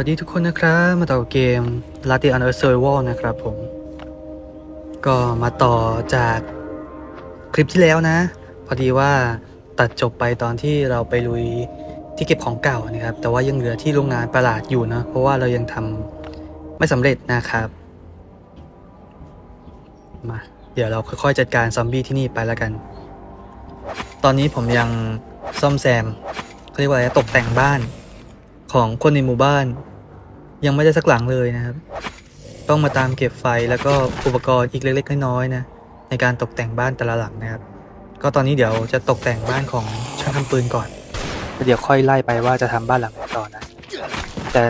วัสดีทุกคนนะครับ มาต่อเกม l a t t e Under Survival นะครับผม ก็มาต่อจากคลิปที่แล้วนะ พอดีว่าตัดจบไปตอนที่เราไปลุยที่เก็บของเก่านะครับ แต่ว่ายังเหลือที่โรงงานประหลาดอยู่นะเพราะว่าเรายังทำไม่สำเร็จนะครับมาเดี๋ยวเราค่อยๆจัดการซอมบี้ที่นี่ไปแล้วกัน ตอนนี้ผมยังซ่อมแซมเขาเรียกว่าอะไรตกแต่งบ้าน ของคนในหมู่บ้าน ยังไม่ได้สักหลังเลยนะครับ ต้องมาตามเก็บไฟแล้วก็อุปกรณ์อีกเล็กๆน้อยๆนะในการตกแต่งบ้านแต่ละหลังนะครับ ก็ตอนนี้เดี๋ยวจะตกแต่งบ้านของช่างทำปืนก่อนเดี๋ยวค่อยไล่ไปว่าจะทำบ้านหลังไหนต่อนะ แต่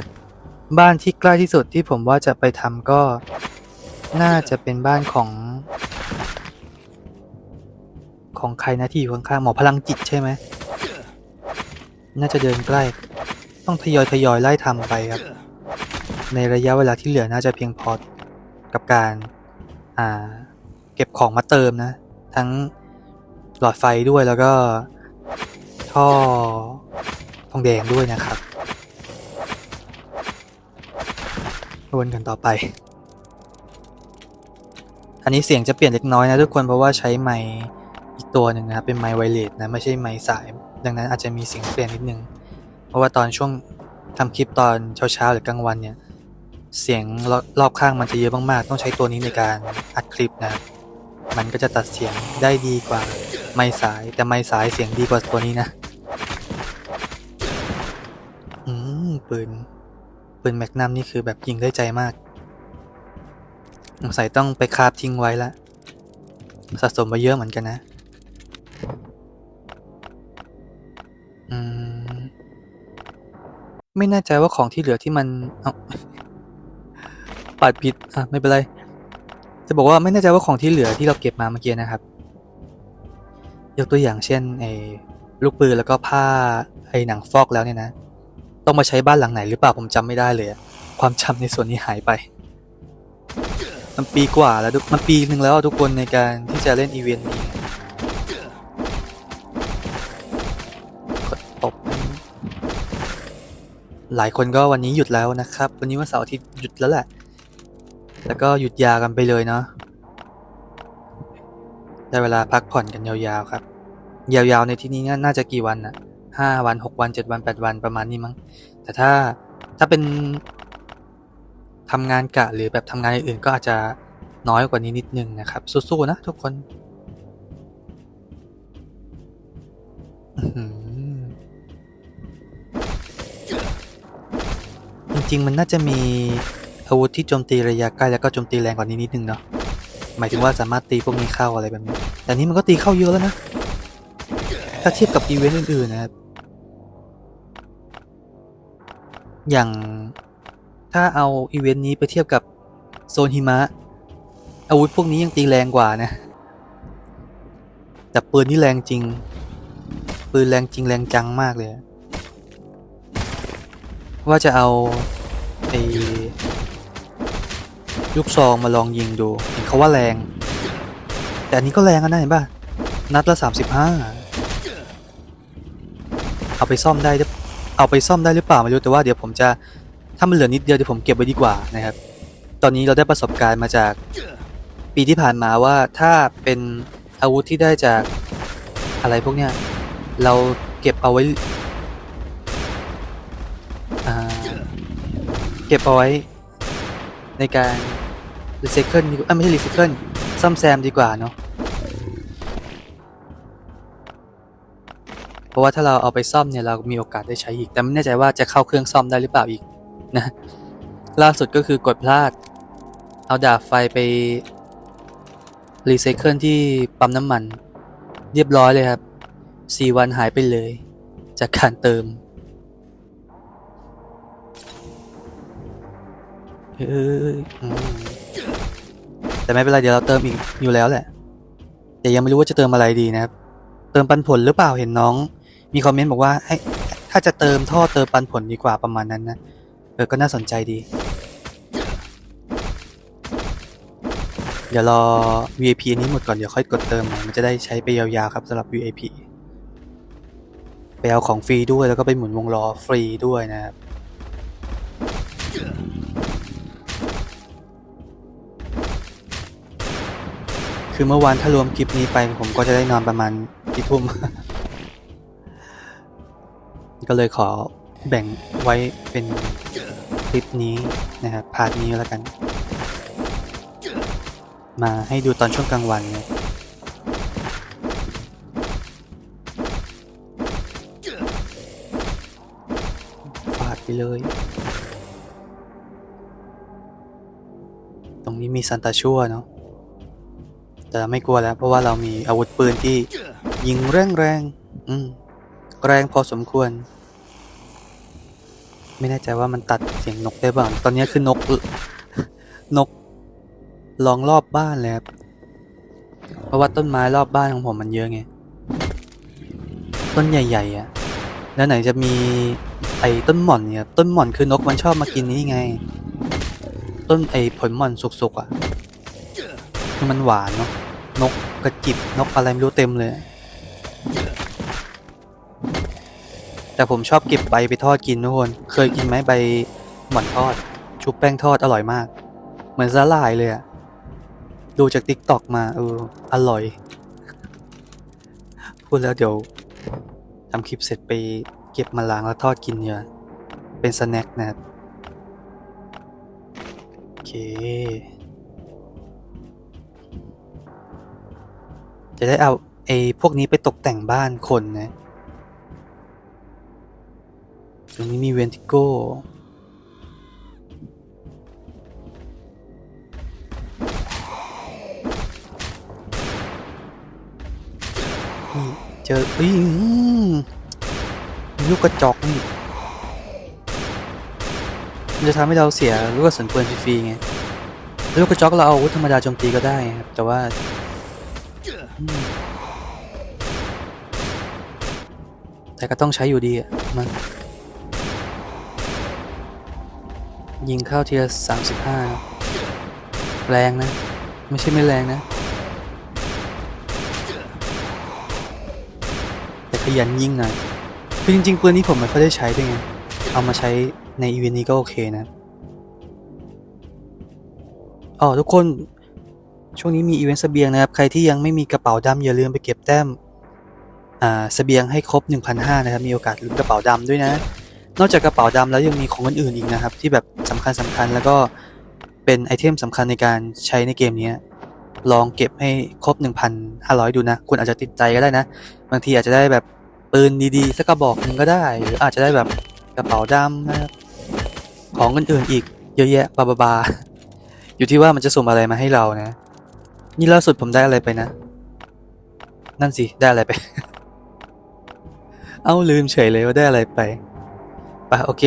บ้านที่ใกล้ที่สุดที่ผมว่าจะไปทำก็ น่าจะเป็นบ้านของ ของใครนะที่อยู่ข้างๆหมอพลังจิตใช่ไหม น่าจะเดินใกล้ ต้องทยอยทยอยไล่ทำไปครับ ในระยะเวลาที่เหลือน่าจะเพียงพอกับการอ่าเก็บของมาเติมนะ ทั้งหลอดไฟด้วยแล้วก็ท่อทองแดงด้วยนะครับวนกันต่อไป อันนี้เสียงจะเปลี่ยนเล็กน้อยนะทุกคนเพราะว่าใช้ไมค์อีกตัวหนึ่งนะครับเป็นไมค์ไวเลสนะไม่ใช่ไมค์สาย ดังนั้นอาจจะมีเสียงเปลี่ยนนิดนึง เพราะว่าตอนช่วงทำคลิปตอนเช้าๆหรือกลางวันเนี่ย เสียงรอบรอบข้างมันจะเยอะมากๆ ต้องใช้ตัวนี้ในการอัดคลิปนะมันก็จะตัดเสียงได้ดีกว่าไม้สายแต่ไม้สายเสียงดีกว่าตัวนี้นะอืมปืนปืนแมกนัมนี่คือแบบยิงได้ใจมากสงสัยต้องไปคาบทิ้งไว้ละสะสมมาเยอะเหมือนกันนะ ไม่แน่ใจว่าของที่เหลือที่มันเอาปัดผิดอะไม่เป็นไร จะบอกว่าไม่แน่ใจว่าของที่เหลือที่เราเก็บมาเมื่อกี้นะครับ ยกตัวอย่างเช่นไอ้ลูกปืนแล้วก็ผ้าไอ้หนังฟอกแล้วเนี่ยนะ ต้องมาใช้บ้านหลังไหนหรือเปล่าผมจำไม่ได้เลย ความจำในส่วนนี้หายไป มันปีกว่าแล้วมันปีหนึ่งแล้วทุกคนในการที่จะเล่นอีเวนต์นี้ หลายคนก็วันนี้หยุดแล้วนะครับ วันนี้วันเสาร์อาทิตย์หยุดแล้วแหละ แล้วก็หยุดยากันไปเลยเนาะได้เวลาพักผ่อนกันยาวๆครับ ยาวๆในที่นี้น่าจะกี่วันนะห้าวันหกวันเจ็ดวันแปดวันประมาณนี้มั้ง แต่ถ้าถ้าเป็นทำงานกะหรือแบบทำงานอื่นก็อาจจะน้อยกว่านี้นิดนึงนะครับ สู้ๆนะทุกคน จริงๆมันน่าจะมีอาวุธที่โจมตีระยะใกล้แล้วก็โจมตีแรงกว่านี้นิดนึงเนาะหมายถึงว่าสามารถตีพวกนี้เข้าอะไรแบบนี้ แต่นี้มันก็ตีเข้าเยอะแล้วนะ ถ้าเทียบกับอีเวนต์อื่นๆนะครับ อย่างถ้าเอาอีเวนต์นี้ไปเทียบกับโซนหิมะ อาวุธพวกนี้ยังตีแรงกว่านะ แต่ปืนนี่แรงจริง ปืนแรงจริงแรงจังมากเลย ว่าจะเอา ไอ้ลูกซองมาลองยิงดูเห็นเขาว่าแรง แต่อันนี้ก็แรงนะเห็นป่ะ นัดละสามสิบห้าเอาไปซ่อมได้เอาไปซ่อมได้หรือเปล่าไม่รู้แต่ว่าเดี๋ยวผมจะถ้ามันเหลือนิดเดียวเดี๋ยวผมเก็บไว้ดีกว่านะครับ ตอนนี้เราได้ประสบการณ์มาจากปีที่ผ่านมาว่าถ้าเป็นอาวุธที่ได้จากอะไรพวกเนี้ยเราเก็บเอาไว้ เก็บเอาไว้ ในการรีไซเคิลดีกว่าไม่ใช่รีไซเคิลซ่อมแซมดีกว่าเนาะเพราะว่าถ้าเราเอาไปซ่อมเนี่ยเรามีโอกาสได้ใช้อีกแต่ไม่แน่ใจว่าจะเข้าเครื่องซ่อมได้หรือเปล่าอีกนะล่าสุดก็คือกดพลาด เอาดาบไฟไปรีไซเคิลที่ปั๊มน้ำมัน เรียบร้อยเลยครับสี่วันหายไปเลย จากการเติม เอ้ยแต่ไม่เป็นไรเดี๋ยวเราเติมอีกอยู่แล้วแหละ แต่ยังไม่รู้ว่าจะเติมอะไรดีนะครับ เติมปันผลหรือเปล่าเห็นน้อง มีคอมเมนต์บอกว่าให้ถ้าจะเติมท่อเติมปันผลดีกว่าประมาณนั้นนะเออก็น่าสนใจดี เดี๋ยวรอ VIP อันนี้หมดก่อนเดี๋ยวค่อยกดเติมม่มันจะได้ใช้ไปยาวๆครับสำหรับ VIP ไปเอาของฟรีด้วยแล้วก็ไปหมุนวงล้อฟรีด้วยนะครับ คือเมื่อวานถ้ารวมคลิปนี้ไปผมก็จะได้นอนประมาณที่ทุ่ม ก็เลยขอแบ่งไว้เป็นคลิปนี้นะครับพาร์ทนี้แล้วกัน มาให้ดูตอนช่วงกลางวันเนี่ยฟาดไปเลย ตรงนี้มีซันตาชั่วเนาะ แต่ไม่กลัวแล้ว เพราะว่าเรามีอาวุธปืนที่ยิงแรงแรงอืมแรงพอสมควร ไม่แน่ใจว่ามันตัดเสียงนกได้บ้าง ตอนนี้คือนกนกลองรอบบ้านเลยครับเพราะว่าต้นไม้รอบบ้านของผมมันเยอะไง ต้นใหญ่ๆอะ แล้วไหนจะมีไอ้ต้นหม่อนเนี่ย ต้นหม่อนคือนกมันชอบมากินนี่ไง ต้นไอ้ผลหม่อนสุกๆอะ มันหวานเนาะนกกระจิบนกอะไรไม่รู้เต็มเลย แต่ผมชอบเก็บใบไปทอดกินทุกคนเคยกินไหมใบหม่อนทอด ชุบแป้งทอดอร่อยมาก เหมือนสาหร่ายเลยอะดูจากติ๊กตอกมาเอออร่อย พูดแล้วเดี๋ยวทำคลิปเสร็จไปเก็บมาล้างแล้วทอดกินเนี่ยเป็นสแน็คนะครับโอเค จะได้เอาไอ้พวกนี้ไปตกแต่งบ้านคนนะ ตรงนี้มีเวนติโก้เจออุ้ยลูกกระจอกนี่มันจะทำให้เราเสียลูกกระสุนปืนฟรีๆไงลูกกระจอกเราเอาอาวุธธรรมดาโจมตีก็ได้ครับ แต่ว่า แต่ก็ต้องใช้อยู่ดีอะมัน ยิงเข้าเทีละสามสิบห้าแรงนะ ไม่ใช่ไม่แรงนะ แต่ขยันยิงหน่อยคือจริงๆปืนนี้ผมไม่ค่อยได้ใช้ด้วยไง เอามาใช้ในอีเวนต์นี้ก็โอเคนะอ๋อทุกคน ช่วงนี้มีอีเวนต์เสบียงนะครับ ใครที่ยังไม่มีกระเป๋าดำอย่าลืมไปเก็บแต้มอ่าเสบียงให้ครบ 1,500นะครับ มีโอกาสลุ้นกระเป๋าดำด้วยนะ นอกจากกระเป๋าดำแล้วยังมีของอื่นๆอีกนะครับ ที่แบบสำคัญสำคัญแล้วก็เป็นไอเทมสำคัญในการใช้ในเกมนี้ ลองเก็บให้ครบ 1,500 ดูนะ คุณอาจจะติดใจก็ได้นะ บางทีอาจจะได้แบบปืนดีๆสักกระบอกหนึ่งก็ได้ หรืออาจจะได้แบบกระเป๋าดำนะครับของอื่นๆอีกเยอะแยะบาบาบาอยู่ที่ว่ามันจะส่งอะไรมาให้เรานะ นี่ล่าสุดผมได้อะไรไปนะ นั่นสิ ได้อะไรไป เอาลืมเฉยเลยว่าได้อะไรไปไปโอเค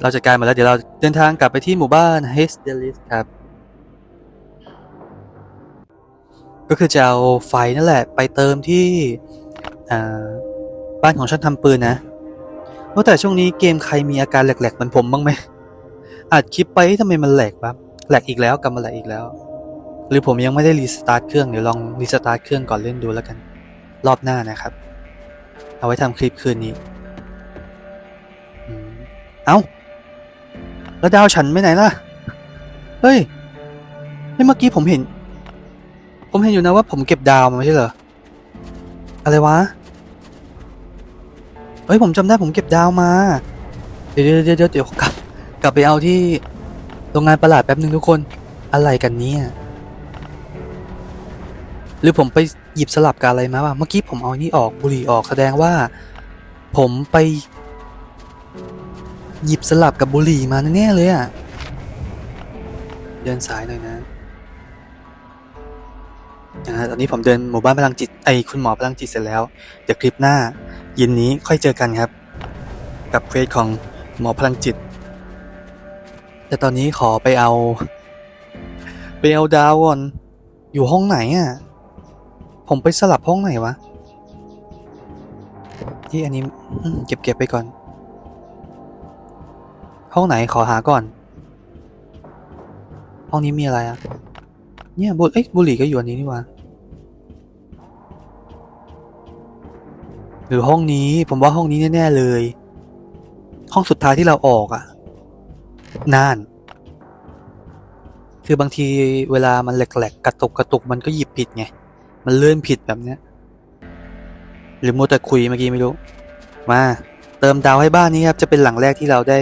เราจัดการมาแล้ว เดี๋ยวเราเดินทางกลับไปที่หมู่บ้านเฮสเดลิสครับ ก็คือจะเอาไฟนั่นแหละ ไปเติมที่บ้านของช่างทำปืนนะว่าแต่ช่วงนี้เกมใครมีอาการแหลกๆเหมือนผมบ้างไหมอัดคลิปไปทำไมมันแหลกปั๊บแหลกอีกแล้วกลับมาแหลกอีกแล้ว หรือผมยังไม่ได้รีสตาร์ทเครื่องเดี๋ยวลองรีสตาร์ทเครื่องก่อนเล่นดูแล้วกัน รอบหน้านะครับ เอาไว้ทำคลิปคืนนี้เอ้า แล้วดาวฉันไปไหนล่ะเฮ้ยเฮ้ยเมื่อกี้ผมเห็น ผมเห็นอยู่นะว่าผมเก็บดาวมาไม่ใช่เหรอ อะไรวะ เฮ้ยผมจำได้ผมเก็บดาวมา เดี๋ยวเดี๋ยวเดี๋ยวเดี๋ยวกลับ กลับไปเอาที่โรงงานประหลาดแป๊บหนึ่งทุกคน อะไรกันเนี่ย หรือผมไปหยิบสลับกับอะไรมาว่ะเมื่อกี้ผมเอานี่ออกบุหรี่ออกแสดงว่า ผมไป หยิบสลับกับบุหรี่มาแน่เลยอะเดินสายหน่อยนะนะฮะตอนนี้ผมเดินหมู่บ้านพลังจิตไอคุณหมอพลังจิตเสร็จแล้ว เดี๋ยวคลิปหน้าเย็นนี้ค่อยเจอกันครับ กับเควสของหมอพลังจิต แต่ตอนนี้ขอไปเอา ไปเอาดาวก่อน อยู่ห้องไหนอะ ผมไปสลับห้องไหนวะที่อันนี้เก็บเก็บไปก่อน ห้องไหนขอหาก่อน ห้องนี้มีอะไรอะเนี่ยบุเอ้ยบุหรี่ก็อยู่อันนี้นี่ว่าหรือห้องนี้ผมว่าห้องนี้แน่ ๆ เลย ห้องสุดท้ายที่เราออกอะนาน คือบางทีเวลามันแหลกๆกระตุกกระตุกมันก็หยิบผิดไง มันเลื่อนผิดแบบเนี้ย หรือมัวแต่คุยเมื่อกี้ไม่รู้ มา เติมดาวให้บ้านนี้ครับ จะเป็นหลังแรกที่เราได้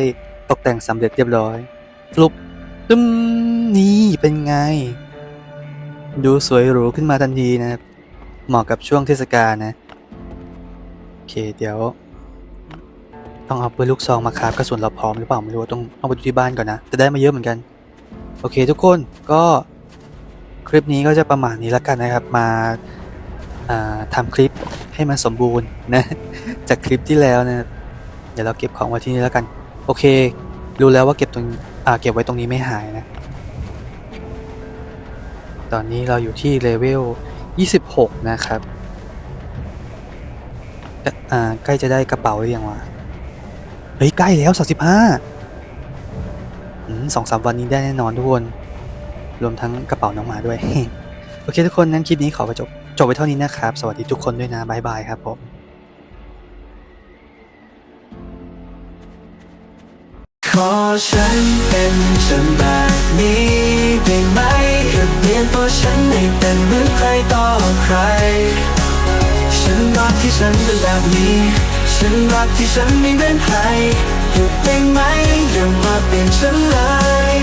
ตกแต่งสำเร็จเรียบร้อยฟลุปตึมนี่เป็นไง ดูสวยหรูขึ้นมาทันทีนะครับ เหมาะกับช่วงเทศกาลนะ โอเคเดี๋ยว ต้องเอาปืนลูกซองมาคราฟกระสุนเราพร้อมหรือเปล่าไม่รู้ต้องต้องไปดูที่บ้านก่อนนะแต่ได้มาเยอะเหมือนกัน โอเคทุกคนก็ คลิปนี้ก็จะประมาณนี้แล้วกันนะครับมาอ่าทำคลิปให้มันสมบูรณ์นะ จากคลิปที่แล้วนะ เดี๋ยวเราเก็บของไว้ที่นี่แล้วกัน โอเค รู้แล้วว่าเก็บตรงเก็บไว้ตรงนี้ไม่หายนะ ตอนนี้เราอยู่ที่เลเวล 26 นะครับอ่าใกล้จะได้กระเป๋าหรือยังวะ เฮ้ย ใกล้แล้ว 35สองสามวันนี้ได้แน่นอนทุกคน รวมทั้งกระเป๋าน้องหมาด้วย โอเคทุกคนนั้นคลิปนี้ขอจบจบไว้เท่านี้นะครับ สวัสดีทุกคนด้วยนะบายบายครับผมขอฉันเป็นฉันแบบนี้ได้ไหมแค่เปลี่ยนตัวฉันให้เป็นเหมือนใครต่อใคร ฉันรักที่ฉันเป็นแบบนี้ ฉันรักที่ฉันไม่เหมือนใครหยุดได้ไหมอย่ามาเปลี่ยนฉันเลย